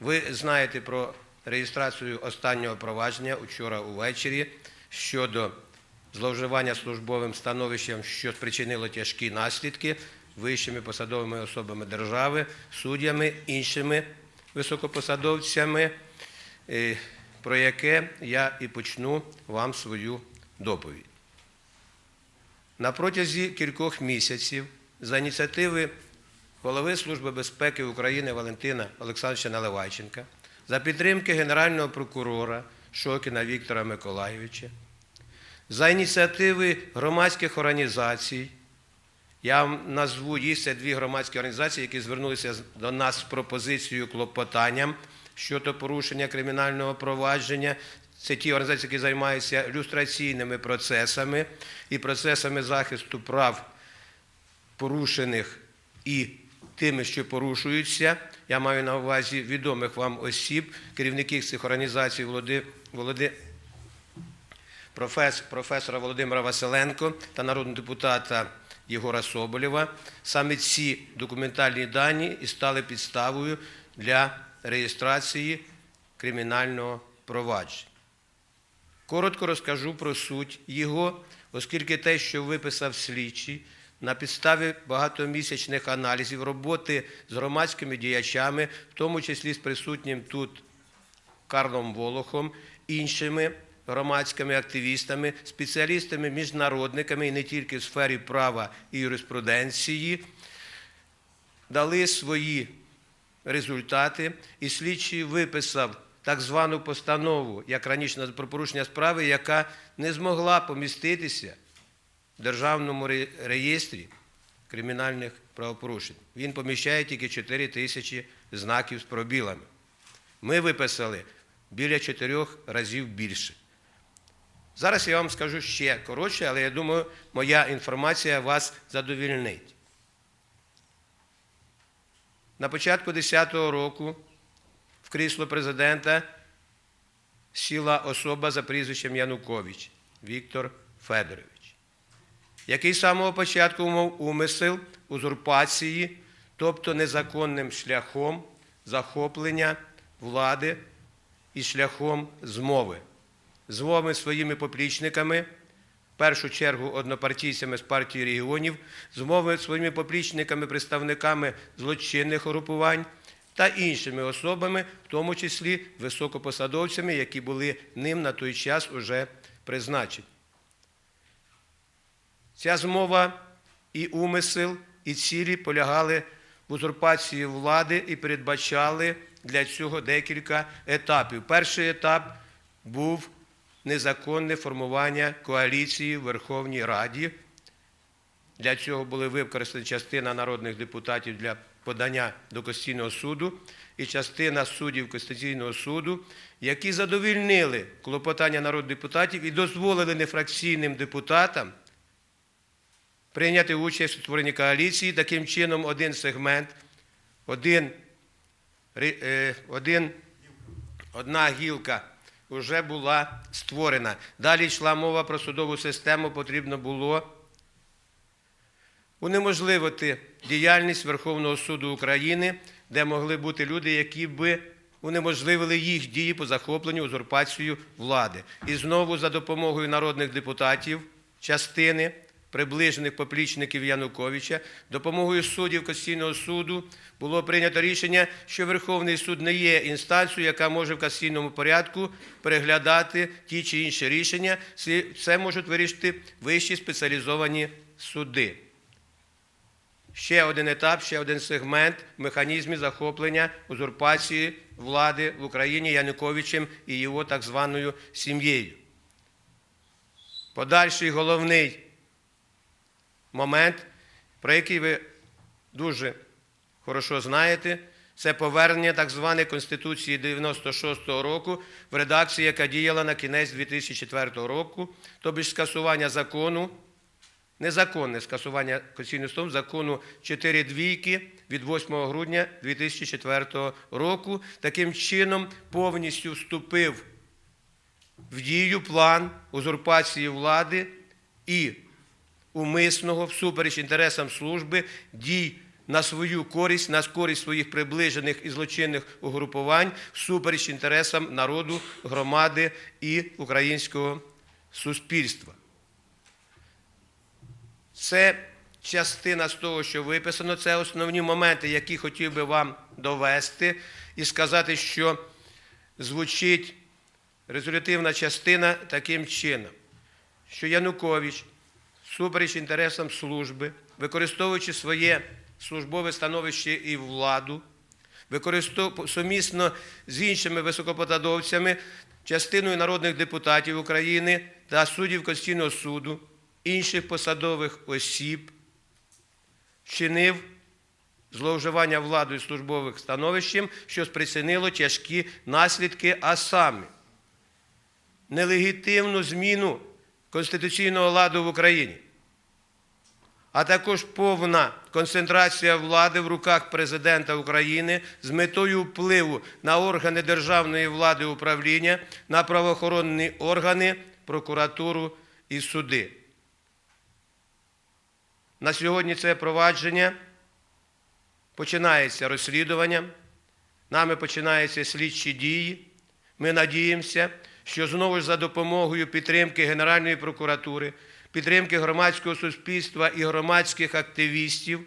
Ви знаєте про реєстрацію останнього провадження учора увечері щодо зловживання службовим становищем, що спричинило тяжкі наслідки вищими посадовими особами держави, суддями, іншими високопосадовцями, е, про яке я і почну вам свою доповідь. На протязі кількох місяців за ініціативи голови Служби безпеки України Валентина Олександровича Наливайченка, за підтримки Генерального прокурора Шокіна Віктора Миколайовича, за ініціативи громадських організацій. Я вам назву їх це дві громадські організації, які звернулися до нас з пропозицією клопотанням щодо порушення кримінального провадження. Це ті організації, які займаються люстраційними процесами і процесами захисту прав порушених і тими, що порушуються. Я маю на увазі відомих вам осіб, керівників цих організацій Володи, Володи, профес- професора Володимира Василенко та народного депутата Єгора Соболєва. Саме ці документальні дані і стали підставою для реєстрації кримінального провадження. Коротко розкажу про суть його, оскільки те, що виписав слідчий, на підставі багатомісячних аналізів роботи з громадськими діячами, в тому числі з присутнім тут Карлом Волохом, іншими громадськими активістами, спеціалістами, міжнародниками і не тільки в сфері права і юриспруденції, дали свої результати, і слідчий виписав так звану постанову, як раніше про порушення справи, яка не змогла поміститися Державному реєстрі кримінальних правопорушень. Він поміщає тільки 4 тисячі знаків з пробілами. Ми виписали біля чотирьох разів більше. Зараз я вам скажу ще коротше, але я думаю, моя інформація вас задовільнить. На початку 2010 року в крісло президента сіла особа за прізвищем Янукович Віктор Федорович, який з самого початку мав умисел узурпації, тобто незаконним шляхом захоплення влади і шляхом змови. Змови своїми поплічниками, в першу чергу однопартійцями з партії регіонів, змови своїми поплічниками, представниками злочинних угрупувань та іншими особами, в тому числі високопосадовцями, які були ним на той час уже призначені. Ця змова і умисел, і цілі полягали в узурпації влади і передбачали для цього декілька етапів. Перший етап був незаконне формування коаліції в Верховній Раді. Для цього були використані частина народних депутатів для подання до Конституційного суду і частина суддів Конституційного суду, які задовільнили клопотання народних депутатів і дозволили нефракційним депутатам прийняти участь у створенні коаліції. Таким чином, один сегмент, один, е, один, одна гілка вже була створена. Далі йшла мова про судову систему, потрібно було унеможливити діяльність Верховного суду України, де могли бути люди, які би унеможливили їх дії по захопленню узурпацію влади. І знову за допомогою народних депутатів частини приближених поплічників Януковича, допомогою суддів Конституційного суду було прийнято рішення, що Верховний суд не є інстанцією, яка може в касційному порядку переглядати ті чи інші рішення. Це можуть вирішити вищі спеціалізовані суди. Ще один етап, ще один сегмент в механізмі захоплення узурпації влади в Україні Януковичем і його так званою сім'єю. Подальший головний момент, про який ви дуже хорошо знаєте, це повернення так званої Конституції 96-го року в редакції, яка діяла на кінець 2004 року, тобто скасування закону незаконне скасування Конституційним судом закону 4 двійки від 8 грудня 2004 року. Таким чином повністю вступив в дію план узурпації влади і умисного всупереч інтересам служби дій на свою користь, на користь своїх приближених і злочинних угрупувань всупереч інтересам народу, громади і українського суспільства. Це частина з того, що виписано, це основні моменти, які хотів би вам довести і сказати, що звучить резолютивна частина таким чином, що Янукович, супереч інтересам служби, використовуючи своє службове становище і владу, використов... сумісно з іншими високопосадовцями, частиною народних депутатів України та суддів Конституційного суду, інших посадових осіб, вчинив зловживання владою службових становищем, що спричинило тяжкі наслідки, а саме нелегітимну зміну конституційного ладу в Україні, а також повна концентрація влади в руках президента України з метою впливу на органи державної влади управління, на правоохоронні органи, прокуратуру і суди. На сьогодні це провадження починається розслідування, нами починаються слідчі дії. Ми надіємося, що знову ж за допомогою підтримки Генеральної прокуратури, підтримки громадського суспільства і громадських активістів,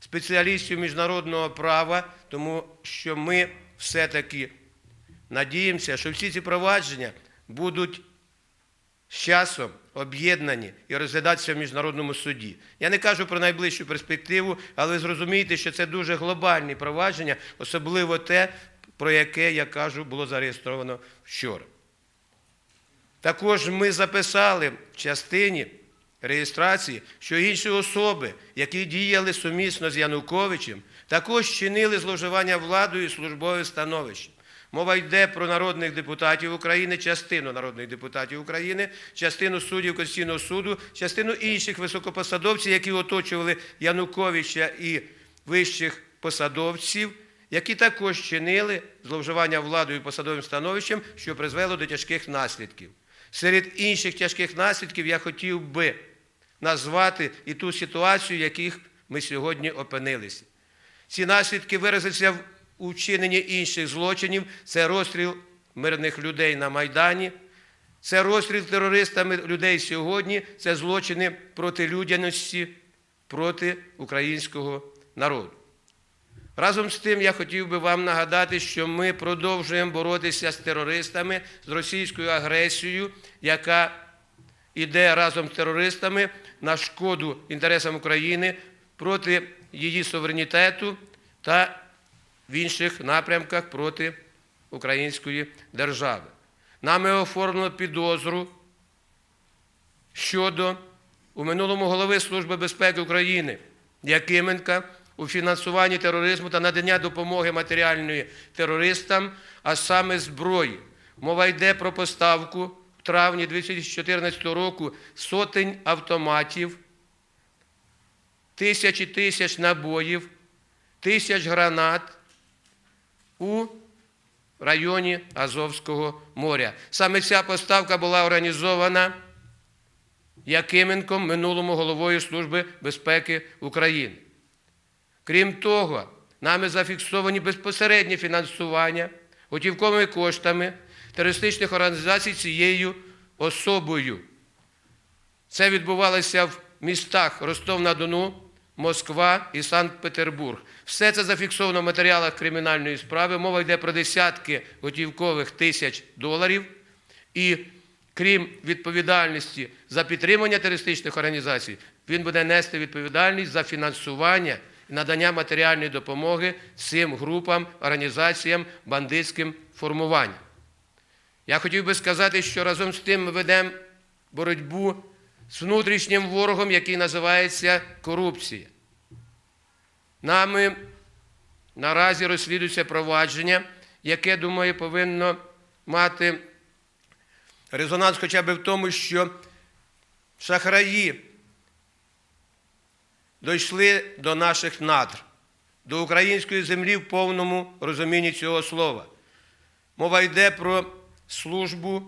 спеціалістів міжнародного права, тому що ми все-таки надіємося, що всі ці провадження будуть з часом об'єднані і розглядатися в міжнародному суді. Я не кажу про найближчу перспективу, але ви зрозумієте, що це дуже глобальні провадження, особливо те, про яке, я кажу, було зареєстровано вчора. Також ми записали в частині реєстрації, що інші особи, які діяли сумісно з Януковичем, також чинили зловживання владою і службовим становищем. Мова йде про народних депутатів України, частину народних депутатів України, частину суддів Конституційного суду, частину інших високопосадовців, які оточували Януковича і вищих посадовців, які також чинили зловживання владою і посадовим становищем, що призвело до тяжких наслідків. Серед інших тяжких наслідків я хотів би назвати і ту ситуацію, в яких ми сьогодні опинилися. Ці наслідки виразяться в у вчиненні інших злочинів, це розстріл мирних людей на Майдані, це розстріл терористами людей сьогодні, це злочини проти людяності, проти українського народу. Разом з тим я хотів би вам нагадати, що ми продовжуємо боротися з терористами, з російською агресією, яка йде разом з терористами на шкоду інтересам України проти її суверенітету та в інших напрямках проти української держави. Нами оформлено підозру щодо у минулому голови Служби безпеки України Якименка у фінансуванні тероризму та надання допомоги матеріальної терористам, а саме зброї. Мова йде про поставку в травні 2014 року сотень автоматів, тисячі тисяч набоїв, тисяч гранат у районі Азовського моря. Саме ця поставка була організована Якименком, минулому головою Служби безпеки України. Крім того, нами зафіксовані безпосередні фінансування готівковими коштами терористичних організацій цією особою. Це відбувалося в містах Ростов-на-Дону, Москва і Санкт-Петербург. Все це зафіксовано в матеріалах кримінальної справи. Мова йде про десятки готівкових тисяч доларів. І крім відповідальності за підтримання терористичних організацій, він буде нести відповідальність за фінансування надання матеріальної допомоги цим групам, організаціям, бандитським формуванням. Я хотів би сказати, що разом з тим ми ведемо боротьбу з внутрішнім ворогом, який називається корупція. Нами наразі розслідується провадження, яке, думаю, повинно мати резонанс хоча б в тому, що шахраї дійшли до наших надр, до української землі в повному розумінні цього слова. Мова йде про службу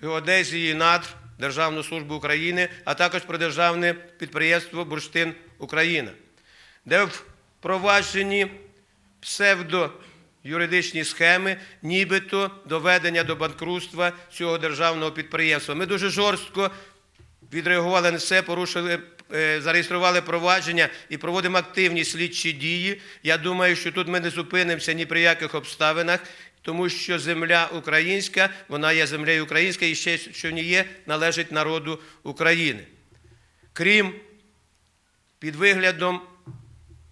геодезії надр, Державну службу України, а також про державне підприємство Бурштин Україна. де впроваджені псевдоюридичні схеми, нібито доведення до банкрутства цього державного підприємства. Ми дуже жорстко відреагували на це, порушили, зареєстрували провадження і проводимо активні слідчі дії. Я думаю, що тут ми не зупинимося ні при яких обставинах, тому що земля українська, вона є землею українською і ще що не є, належить народу України. Крім під виглядом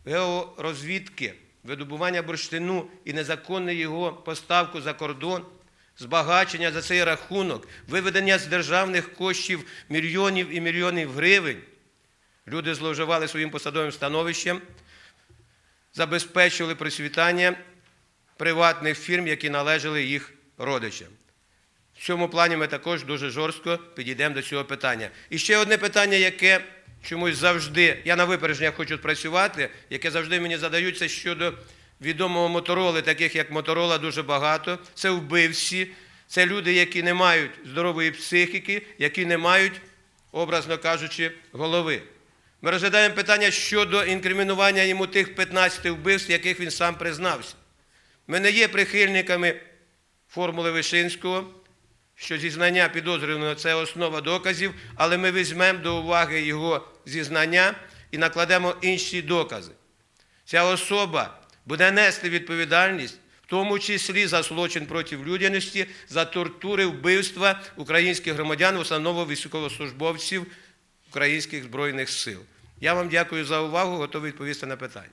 георозвідки, видобування бурштину і незаконної його поставку за кордон, збагачення за цей рахунок, виведення з державних коштів мільйонів і мільйонів гривень. Люди зловживали своїм посадовим становищем, забезпечували процвітання приватних фірм, які належали їх родичам. В цьому плані ми також дуже жорстко підійдемо до цього питання. І ще одне питання, яке чомусь завжди, я на випередження хочу працювати, яке завжди мені задаються щодо відомого мотороли, таких як моторола, дуже багато. Це вбивці, це люди, які не мають здорової психіки, які не мають, образно кажучи, голови. Ми розглядаємо питання щодо інкримінування йому тих 15 вбивств, яких він сам признався. Ми не є прихильниками формули Вишинського, що зізнання підозрюваного це основа доказів, але ми візьмемо до уваги його зізнання і накладемо інші докази. Ця особа буде нести відповідальність, в тому числі за злочин проти людяності, за тортури, вбивства українських громадян, в основному військовослужбовців українських збройних сил. Я вам дякую за увагу, готовий відповісти на питання.